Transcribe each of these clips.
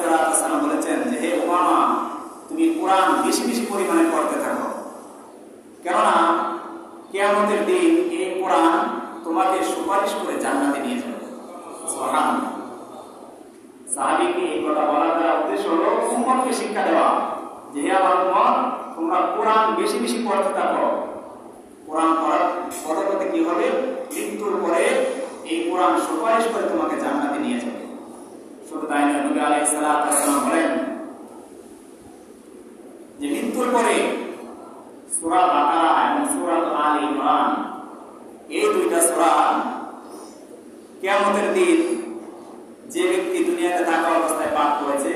আলাইসালাম বলেছেন যে, হে ওমামা তুমি কোরআন বেশি বেশি পরিমাণে পড়তে থাকো। কেননা, কেয়ামতের দিন এই কোরআন তোমাকে সুপারিশ করে জান্নাতে নিয়ে যাবে। সাহাবিকে এই কথা বলার দ্বারা উদ্দেশ্য হলো, উম্মতকে শিক্ষা দেওয়া যে, হে আমার উম্মত, তোমরা কোরআন বেশি বেশি পড়তে থাকো। কোরআন পড়ার পদে কি হবে? মৃত্যুর পরে এই কোরআন সুপারিশ করে তোমাকে জান্নাত বলেন যে মৃত্যুর পরে সূরা বাকারা এবং সূরা আল ইমরান, এই দুইটা সূরা কিয়ামতের দিন যে ব্যক্তি দুনিয়াতে থাকা অবস্থায় পাঠ করেছে,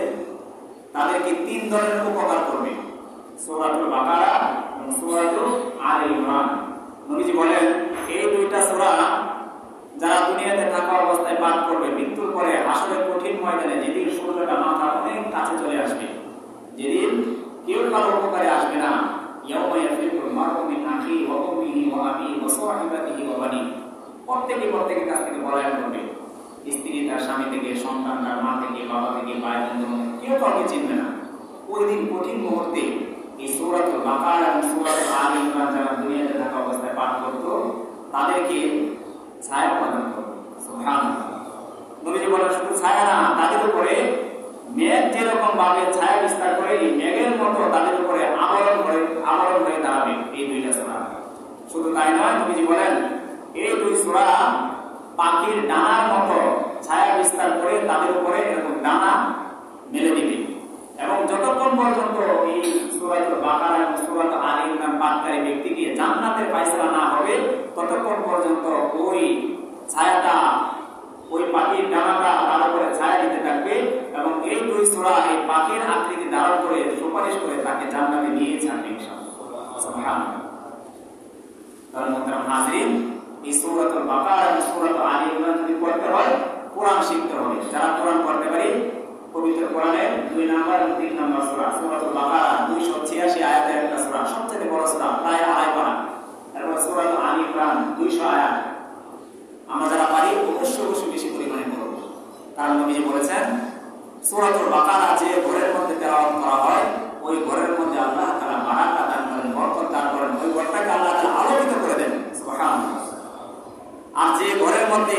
তাদেরকে তিন ধরনের উপকার করবে। সূরাতুল বাকারা এবং সূরাতুল আল ইমরান। নবীজি বলেন, এই দুইটা সূরা যারা দুনিয়াতে থাকা অবস্থায় পাঠ করবে মৃত্যুর পরে আসলে কঠিন ময়দানে যেদিন সূর্যটা মাথা অনেক কাছে চলে আসবে। যেদিন কেউ কারও উপকারে আসবে না প্রত্যেকে স্ত্রী তার স্বামী থেকে, সন্তান তার মা থেকে, বাবা থেকে, ভাই, বন্ধু, কেউ কাউকে চিনবে না। ওই কঠিন মুহূর্তে এই সূরাতুল বাকারা এবং আল ইমরান যারা দুনিয়াতে থাকা অবস্থায় পাঠ করতো তাদেরকে ছায়া প্রদান করবে সুবহানাল্লাহ নবীজি বলেন শুধু ছায়া না উপরে মেঘ যেরকম ভাবে ছায়া বিস্তার করে, এই মেঘের মতো তাদের উপরে আবরণ করে, আবরণ হয়ে দাঁড়াবে এই দুইটা সূরা। শুধু তাই নয়, নবীজি বলেন, এই দুই সূরা পাখির ডানার মতো ছায়া বিস্তার করে তাদের উপরে এরকম ডানা মেলে দিবে। এবং যতক্ষণ পর্যন্ত এই সূরাতুল বাকারা এবং সূরাতুল আলী ইমরান পাঠকারী ব্যক্তিকে জান্নাতের ফায়সালা না হবে, ততক্ষণ পর্যন্ত ওই ছায়াটা, ওই পাখির ডানাটা তার উপরে ছায়া দিতে থাকবে এবং সূরা এই পাখির আকৃতি ধারণ করে সুপারিশ করে তাকে জান্নাতে নিয়ে ছাড়বে ইনশাআল্লাহ। সুবহানাল্লাহ। তার মোহতারাম হাজিরিন এই সূরাতুল বাকারা এবং সূরাতুল আলী ইমরান যদি পড়তে কোরআন শিখতে হবে। যারা কোরআন পড়তে পারে, পবিত্র কোরআনের দুই নাম্বার এবং তিন নাম্বার সূরা, সূরাতুল বাকারা 286 আয়াতের একটা সূরা সবচেয়ে বড় সূরা, প্রায় আড়াই পারা। তারপর সূরাতুল আলী ইমরান 200 আয়াত। আমরা যারা পারি, অবশ্যই বেশি পরিমাণে পড়ব। কারণ বলেছেন সূরাতুল বাকারা যে ঘরের মধ্যে তেলাওয়াত করা হয়, ওই ঘরের মধ্যে আল্লাহ তাআলা বারাকা দান করেন, বরকত দান করেন, ওই ঘরটাকে আল্লাহ তাআলা আলোকিত করে দেন। আর যে ঘরের মধ্যে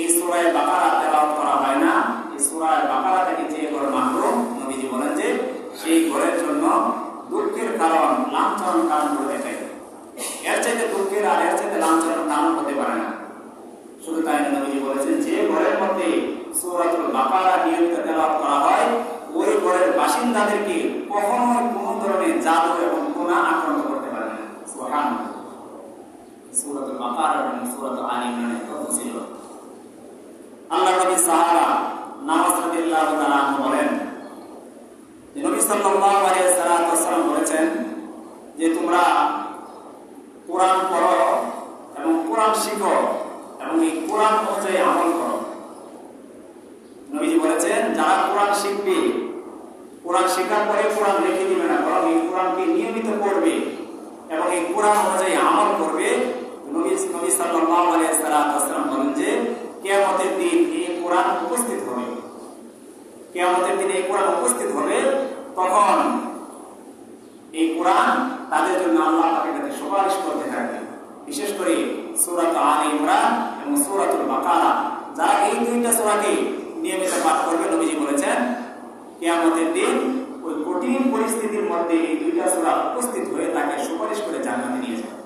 এই সূরায়ে বাকারা তেলাওয়াত করা হয় না, এই সূরায়ে বাকারা থেকে যে ঘর মাহরুম, নবীজি বলেন যে, সেই ঘরের জন্য দুঃখের কারণ লাঞ্ছনার কারণ হয়ে থাকে এর চাইতে দুঃখের আর এর চাইতে লাঞ্ছনার কারণ হতে পারে না। শুধু তাই নবীজি বলেছেন, যে ঘরের মধ্যে সূরাতুল বাকারা নিয়মিত তেলাওয়াত করা হয় ওই ঘরের বাসিন্দাদেরকে কখনোই কোনো ধরনের জাদু এবং গুনাহ আক্রান্ত করতে পারে না সুবহানাল্লাহ সূরাতুল বাকারা এবং সূরাতুল আলী ইমরানের কথা ছিল আল্লাহ নবী সাহাবা বলেছেন যে তোমরা কোরআন পড়ো এবং কোরআন শিখো এবং এই কোরআন অনুযায়ী আমল করো। নবীজি বলেছেন, যারা কোরআন শিখবে, কোরআন শেখার পরে কোরআন রেখে দিবে না, বরং এই কোরআনকে নিয়মিত পড়বে এবং এই কোরআন অনুযায়ী আমল দিনে এই কোরআন উপস্থিত হবে, তখন এই কোরআন তাদের জন্য আল্লাহ তাকে তাদের সুপারিশ করতে থাকে বিশেষ করে সুরাত আল ইমরান এবং সুরাতুল বাকারা। যারা এই দুইটা সুরাকে নিয়মিত পাঠ করবে, নবীজি বলেছেন, কেয়ামতের দিন ওই কঠিন পরিস্থিতির মধ্যে এই দুইটা সুরা উপস্থিত হয়ে তাকে সুপারিশ করে জানাতে নিয়ে যাবে।